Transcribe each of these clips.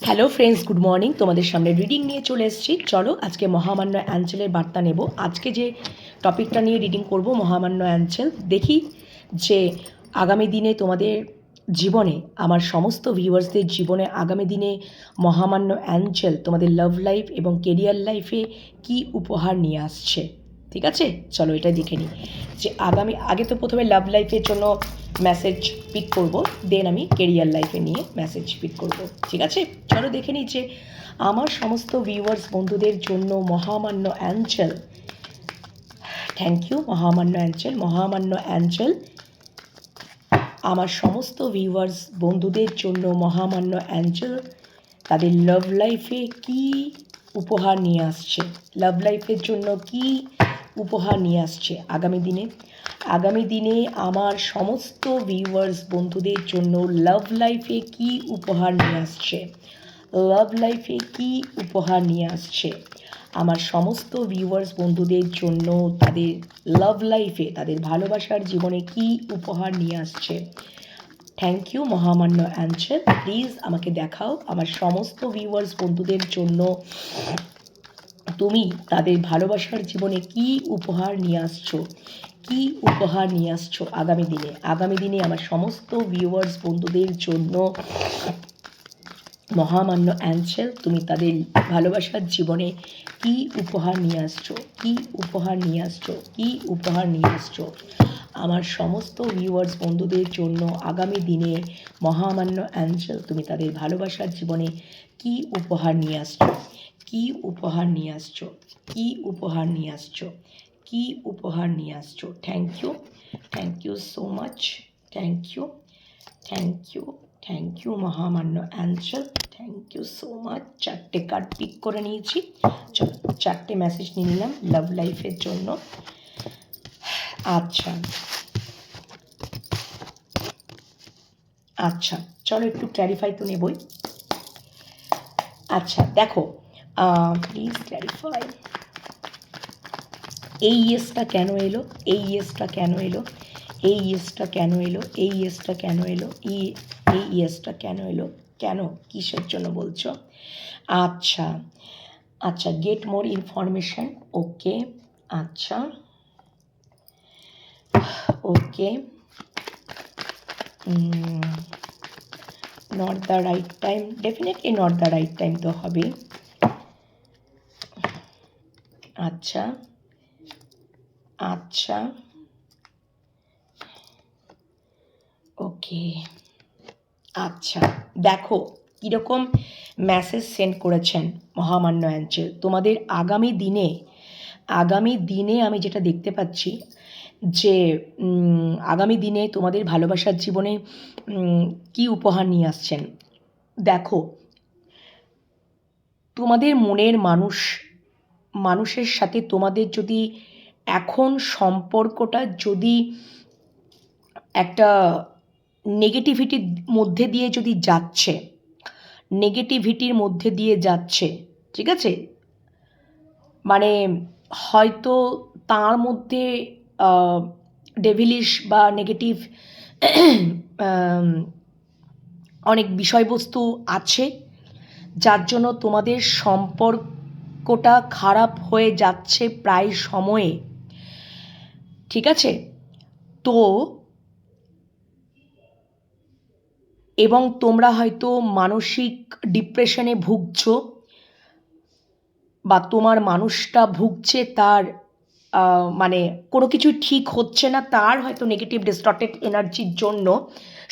Hello friends good morning তোমাদের সামনে reading নিয়ে চলে এসেছি। চলো আজকে মহামান্য অ্যাঞ্চেলের বার্তা নেব। আজকে যে টপিকটা নিয়ে রিডিং করব, মহামান্য অ্যাঞ্চেল দেখি যে আগামী দিনে তোমাদের জীবনে, আমার সমস্ত ভিউয়ার্সদের জীবনে আগামী দিনে মহামান্য অ্যাঞ্চেল তোমাদের লাভ লাইফ এবং কেরিয়ার লাইফে কি উপহার নিয়ে আসছে? ঠিক আছে? চলো এটা দেখে নিই। যে আগামী, আগে তো প্রথমে লাভ লাইফের জন্য মেসেজ পিক করব দেন আমি কেরিয়ার লাইফে নিয়ে মেসেজ পিক করব। ঠিক আছে? চলো দেখে নিই যে আমার সমস্ত ভিউয়ার্স বন্ধুদের জন্য মহামান্য অ্যাঞ্চেল থ্যাংক ইউ মহামান্য অ্যাঞ্চেল মহামান্য অ্যাঞ্চেল আমার সমস্ত ভিউয়ার্স বন্ধুদের জন্য মহামান্য অ্যাঞ্চেল তাদের লাভ লাইফে কি উপহার নিয়ে আসছে? লাভ লাইফের জন্য কি উপহার নিয়ে আসছে আগামী দিনে। আগামী দিনে আমার সমস্ত ভিউয়ার্স বন্ধুদের জন্য লাভ লাইফে কি উপহার নিয়ে আসছে? লাভ লাইফে কি উপহার নিয়ে আসছে? আমার সমস্ত ভিউয়ার্স বন্ধুদের জন্য তাদের লাভ লাইফে তাদের ভালোবাসার জীবনে কি উপহার নিয়ে আসছে? থ্যাংক ইউ মহামান্য অ্যান্সার প্লিজ আমাকে দেখাও। আমার সমস্ত ভিউয়ার্স বন্ধুদের জন্য তুমি তাদের ভালোবাসার জীবনে কি উপহার নিয়ে আসছো? কি উপহার নিয়ে আসছো আগামী দিনে? আগামী দিনে আমার সমস্ত ভিউয়ার্স বন্ধুদের জন্য মহামান্য অ্যান্সেল তুমি তাদের ভালোবাসার জীবনে কি উপহার নিয়ে আসছো? কি উপহার নিয়ে আসছো? কি উপহার নিয়ে আসছো? আমার সমস্ত ভিউয়ার্স বন্ধুদের জন্য আগামী দিনে মহামান্য অ্যাঞ্জেল তুমি তাদের ভালোবাসার জীবনে কি উপহার নিয়ে আসছো? কি উপহার নিয়ে আসছো? কি উপহার নিয়ে আসছো? কি উপহার নিয়ে আসছো? Thank you thank you so much thank you thank you thank you মহামান্য angel thank you so much চারটে কার্ড পিক করে নিয়েছি। চারটে মেসেজ নিয়ে নিলাম লাভ লাইফের জন্য। আচ্ছা। আচ্ছা চলো একটু ক্ল্যারিফাই তো নেবই। আচ্ছা দেখো প্লিজ ক্ল্যারিফাই এই ইয়েসটা কেন এলো? এই ইয়েসটা কেন এলো? এই ইয়েসটা কেন এলো? এই ইয়েসটা কেন এলো? ই, এই ইয়েসটা কেন এলো? কেন? কিসের জন্য বলছো? আচ্ছা আচ্ছা গেট মোর ইনফরমেশন ওকে আচ্ছা। Okay not the right time definitely not the right time তো হবে আচ্ছা আচ্ছা ওকে আচ্ছা দেখো কীরকম মেসেজ সেন্ড করেছেন মহামান্য অ্যাঞ্চেল তোমাদের আগামী দিনে আগামী দিনে আমি যেটা দেখতে পাচ্ছি যে আগামী দিনে তোমাদের ভালোবাসার জীবনে কি উপহার নিয়ে আসছেন? দেখো, তোমাদের মনের মানুষ, মানুষের সাথে তোমাদের যদি এখন সম্পর্কটা যদি একটা নেগেটিভিটির মধ্যে দিয়ে যদি যাচ্ছে নেগেটিভিটির মধ্যে দিয়ে যাচ্ছে, ঠিক আছে? মানে হয়তো তার মধ্যে ডেভিলিশ বা নেগেটিভ অনেক বিষয়বস্তু আছে, যার জন্য তোমাদের সম্পর্কটা খারাপ হয়ে যাচ্ছে প্রায় সময়ে। ঠিক আছে? তো এবং তোমরা হয়তো মানসিক ডিপ্রেশনে ভুগছো, বা তোমার মানুষটা ভুগছে তার মানে কোনো কিছু ঠিক হচ্ছে না, তার হয়তো নেগেটিভ ডিস্টর্টেড এনার্জির জন্য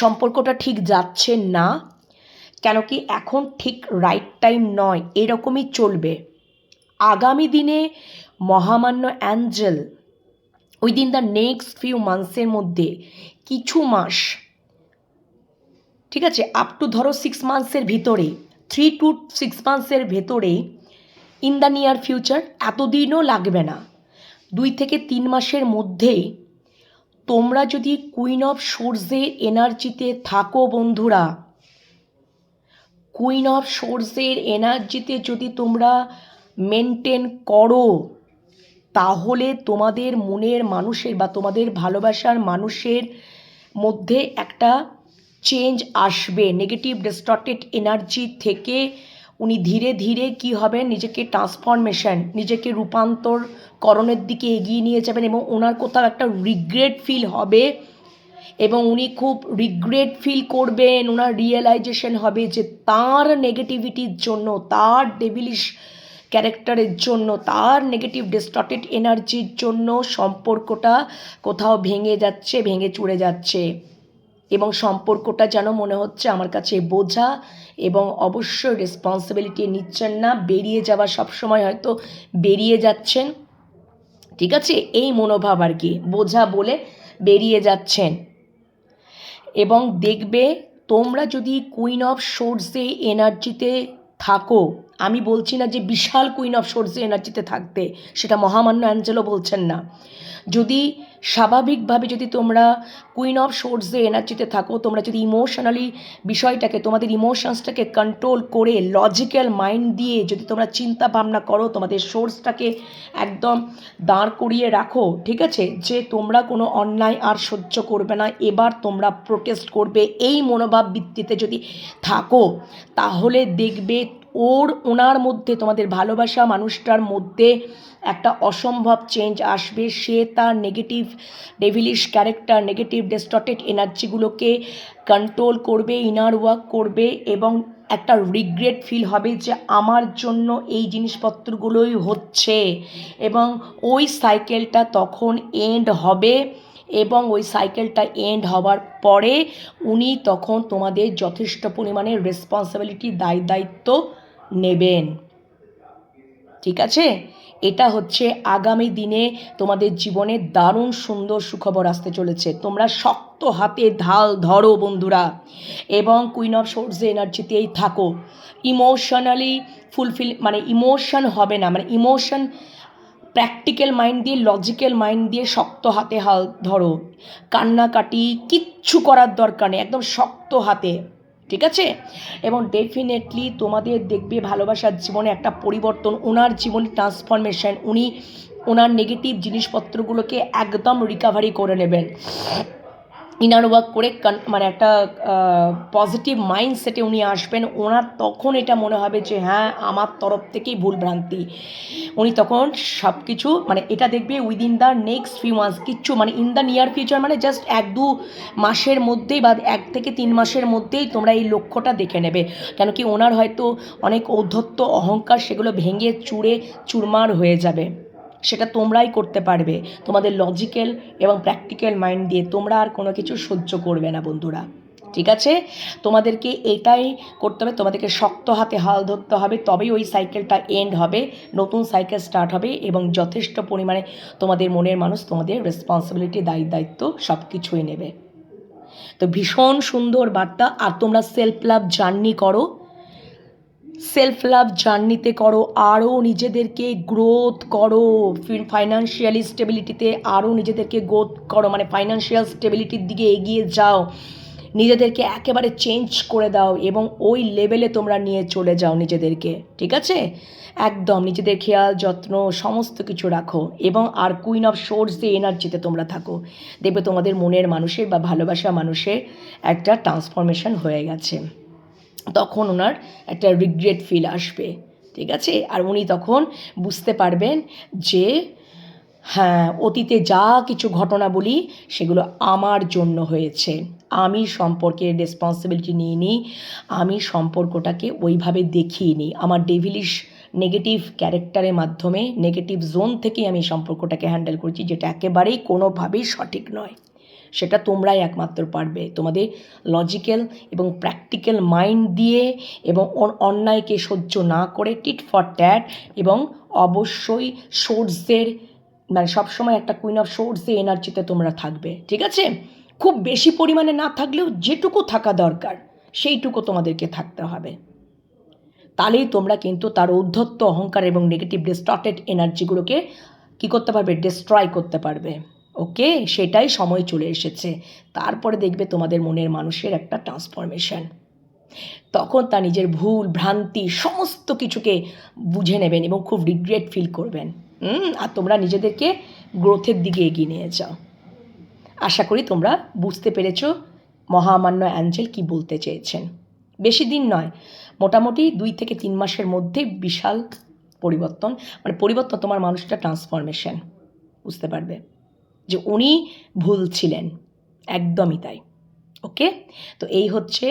সম্পর্কটা ঠিক যাচ্ছে না। কেন কি এখন ঠিক রাইট টাইম নয়, এরকমই চলবে। আগামী দিনে মহামান্য angel within the next few মান্থসের মধ্যে কিছু মাস, ঠিক আছে আপ টু ধরো সিক্স মান্থসের ভিতরে থ্রি টু সিক্স মান্থসের ভেতরে ইন দ্য নিয়ার ফিউচার এতদিনও লাগবে না। দুই থেকে তিন মাসের মধ্যেই তোমরা যদি কুইন অফ সোর্সের এনার্জিতে থাকো বন্ধুরা কুইন অফ সোর্সের এনার্জিতে যদি তোমরা মেনটেন করো, তাহলে তোমাদের মনের মানুষের বা তোমাদের ভালোবাসার মানুষের মধ্যে একটা চেঞ্জ আসবে নেগেটিভ ডিস্টর্টেড এনার্জি থেকে উনি ধীরে ধীরে কি হবে নিজেকে ট্রান্সফরমেশন নিজেকে রূপান্তরকরণের দিকে এগিয়ে নিয়ে যাবেন এবং ওনার কোথাও একটা রিগ্রেট ফিল হবে এবং উনি খুব রিগ্রেট ফিল করবেন, ওনার রিয়েলাইজেশন হবে যে তার নেগেটিভিটির জন্য, তার ডেভিলিশ ক্যারেক্টারের জন্য, তার নেগেটিভ ডিস্টর্টেড এনার্জির জন্য সম্পর্কটা কোথাও ভেঙে যাচ্ছে, ভেঙে চুড়ে যাচ্ছে। এবং সম্পর্কটা যেন মনে হচ্ছে আমার কাছে বোঝা এবং অবশ্যই রেসপন্সিবিলিটি নিচ্ছেন না, বেরিয়ে যাওয়া সবসময় হয়তো বেরিয়ে যাচ্ছেন। ঠিক আছে? এই মনোভাব আর কি, বোঝা বলে বেরিয়ে যাচ্ছেন। এবং দেখবে তোমরা যদি কুইন অফ সোর্সে এনার্জিতে থাকো, আমি বলছি না যে বিশাল কুইন অফ সোর্সে এনার্জিতে থাকতে সেটা মহামান্য অ্যাঞ্জেলো বলছেন না। যদি স্বাভাবিকভাবে যদি তোমরা কুইন অফ সোর্সে এনার্জিতে থাকো, তোমরা যদি ইমোশনালি বিষয়টাকে, তোমাদের ইমোশনসটাকে কন্ট্রোল করে লজিক্যাল মাইন্ড দিয়ে যদি তোমরা চিন্তা ভাবনা করো, তোমাদের সোর্সটাকে একদম দাঁড় করিয়ে রাখো, ঠিক আছে? যে তোমরা কোনো অন্যায় আর সহ্য করবে না, এবার তোমরা প্রোটেস্ট করবে, এই মনোভাব ভিত্তিতে যদি থাকো, তাহলে দেখবে ওর ওনার মধ্যে, তোমাদের ভালোবাসা মানুষটার মধ্যে একটা অসম্ভব চেঞ্জ আসবে। সে তার negative devilish character negative distorted এনার্জিগুলোকে control করবে ইনার ওয়ার্ক করবে এবং একটা রিগ্রেট ফিল হবে যে আমার জন্য এই জিনিসপত্রগুলোই হচ্ছে এবং ওই সাইকেলটা তখন এন্ড হবে এবং ওই সাইকেলটা এন্ড হওয়ার পরে উনি তখন তোমাদের যথেষ্ট পরিমাণে রেসপন্সিবিলিটি দায় দায়িত্ব নেবেন। ঠিক আছে? এটা হচ্ছে আগামী দিনে তোমাদের জীবনে দারুণ সুন্দর সুখবর আসতে চলেছে। তোমরা শক্ত হাতে ঢাল ধরো বন্ধুরা। এবং কুইন অফ সোর্স এনার্জিতেই থাকো। ইমোশনালি ফুলফিল মানে ইমোশন হবে না। মানে ইমোশন প্র্যাকটিক্যাল মাইন্ড দিয়ে লজিক্যাল মাইন্ড দিয়ে শক্ত হাতে হাল ধরো। কান্নাকাটি কিচ্ছু করার দরকার নেই। একদম শক্ত হাতে। ঠিক আছে? এবং ডেফিনেটলি তোমাদের দেখবে ভালোবাসার জীবনে একটা পরিবর্তন, ওনার জীবনে ট্রান্সফরমেশন উনি ওনার নেগেটিভ জিনিসপত্রগুলোকে একদম রিকাভারি করে নেবেন। ইনার ওয়ার্ক করে মানে একটা পজিটিভ মাইন্ডসেটে উনি আসবেন, ওনার তখন এটা মনে হবে যে হ্যাঁ আমার তরফ থেকেই ভুল ভ্রান্তি। উনি তখন সব কিছু মানে এটা দেখবে within the next few months কিচ্ছু মানে ইন দ্য নিয়ার ফিউচার মানে জাস্ট এক দু মাসের মধ্যেই বা এক থেকে তিন মাসের মধ্যেই তোমরা এই লক্ষ্যটা দেখে নেবে। কেন কি ওনার হয়তো অনেক ঔদ্ধত্য, অহংকার, সেগুলো ভেঙে চুড়ে চুরমার হয়ে যাবে। সেটা তোমরাই করতে পারবে। তোমাদের লজিক্যাল এবং প্র্যাকটিক্যাল মাইন্ড দিয়ে তোমরা আর কোনো কিছু সহ্য করবে না বন্ধুরা। ঠিক আছে? তোমাদেরকে এটাই করতে হবে, তোমাদেরকে শক্ত হাতে হাল ধরতে হবে, তবেই ওই সাইকেলটা এন্ড হবে, নতুন সাইকেল স্টার্ট হবে এবং যথেষ্ট পরিমাণে তোমাদের মনের মানুষ তোমাদের রেসপন্সিবিলিটি দায়ী দায়িত্ব সব কিছুই নেবে। তো ভীষণ সুন্দর বার্তা, আর তোমরা সেলফ লাভ জার্নি করো। সেলফ লাভ জার্নিতে করো, আরও নিজেদেরকে গ্রোথ করো। ফাইন্যান্সিয়ালি স্টেবিলিটিতে আরও নিজেদেরকে গ্রোথ করো মানে ফাইন্যান্সিয়াল স্টেবিলিটির দিকে এগিয়ে যাও। নিজেদেরকে একেবারে চেঞ্জ করে দাও এবং ওই লেভেলে তোমরা নিয়ে চলে যাও নিজেদেরকে, ঠিক আছে? একদম, নিজেদের খেয়াল, যত্ন, সমস্ত কিছু রাখো এবং আর কুইন অফ সোর্স দিয়ে এনার্জিতে তোমরা থাকো। দেখবে তোমাদের মনের মানুষের বা ভালোবাসা মানুষের একটা ট্রান্সফরমেশন হয়ে গেছে। তখন ওনার একটা রিগ্রেট ফিল আসবে, ঠিক আছে? আর উনি তখন বুঝতে পারবেন যে হ্যাঁ অতীতে যা কিছু ঘটনা বলি, সেগুলো আমার জন্য হয়েছে। আমি সম্পর্কের রেসপন্সিবিলিটি নিয়ে নিই আমি সম্পর্কটাকে ওইভাবে দেখিয়ে নিই আমার ডেভিলিশ নেগেটিভ ক্যারেক্টারের মাধ্যমে নেগেটিভ জোন থেকেই আমি সম্পর্কটাকে হ্যান্ডেল করছি, যেটা একেবারেই কোনোভাবেই সঠিক নয়। সেটা তোমরাই একমাত্র পারবে। তোমাদের লজিক্যাল এবং প্র্যাকটিক্যাল মাইন্ড দিয়ে এবং অন্যায়কে সহ্য না করে টিট ফর ট্যাট এবং অবশ্যই সোর্সের মানে সবসময় একটা কুইন অফ সোর্সে এনার্জিতে তোমরা থাকবে। ঠিক আছে? খুব বেশি পরিমাণে না থাকলেও যেটুকু থাকা দরকার, সেইটুকু তোমাদেরকে থাকতে হবে। তাহলেই তোমরা কিন্তু তার ঔদ্ধত্য অহংকার এবং নেগেটিভ ডিস্টর্টেড এনার্জিগুলোকে কী করতে পারবে? ডিস্ট্রয় করতে পারবে। ওকে, সেটাই সময় চলে এসেছে। তারপরে দেখবে তোমাদের মনের মানুষের একটা ট্রান্সফরমেশন তখন তা নিজের ভুল, ভ্রান্তি সমস্ত কিছুকে বুঝে নেবেন এবং খুব রিগ্রেট ফিল করবেন। আর তোমরা নিজেদেরকে গ্রোথের দিকে এগিয়ে নিয়ে যাও। আশা করি তোমরা বুঝতে পেরেছ মহামান্য অ্যাঞ্জেল কি বলতে চেয়েছেন। বেশি দিন নয়, মোটামুটি দুই থেকে তিন মাসের মধ্যে বিশাল পরিবর্তন মানে পরিবর্তন তোমার মানুষটা ট্রান্সফরমেশন বুঝতে পারবে? যে উনি ভুল ছিলেন। একদমই তাই। ওকে? তো এই হচ্ছে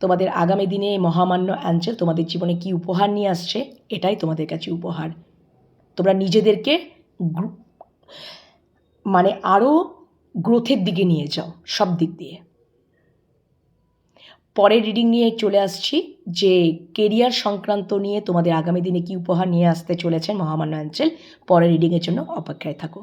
তোমাদের আগামী দিনে মহামান্য অ্যাঞ্জেল তোমাদের জীবনে কি উপহার নিয়ে আসছে, এটাই তোমাদের কাছে উপহার। তোমরা নিজেদেরকে মানে আরও গ্রোথের দিকে নিয়ে যাও সব দিক দিয়ে। পরের রিডিং নিয়ে চলে আসছি যে কেরিয়ার সংক্রান্ত নিয়ে তোমাদের আগামী দিনে কি উপহার নিয়ে আসতে চলেছেন মহামান্য অ্যাঞ্চেল পরের রিডিংয়ের জন্য অপেক্ষায় থাকো।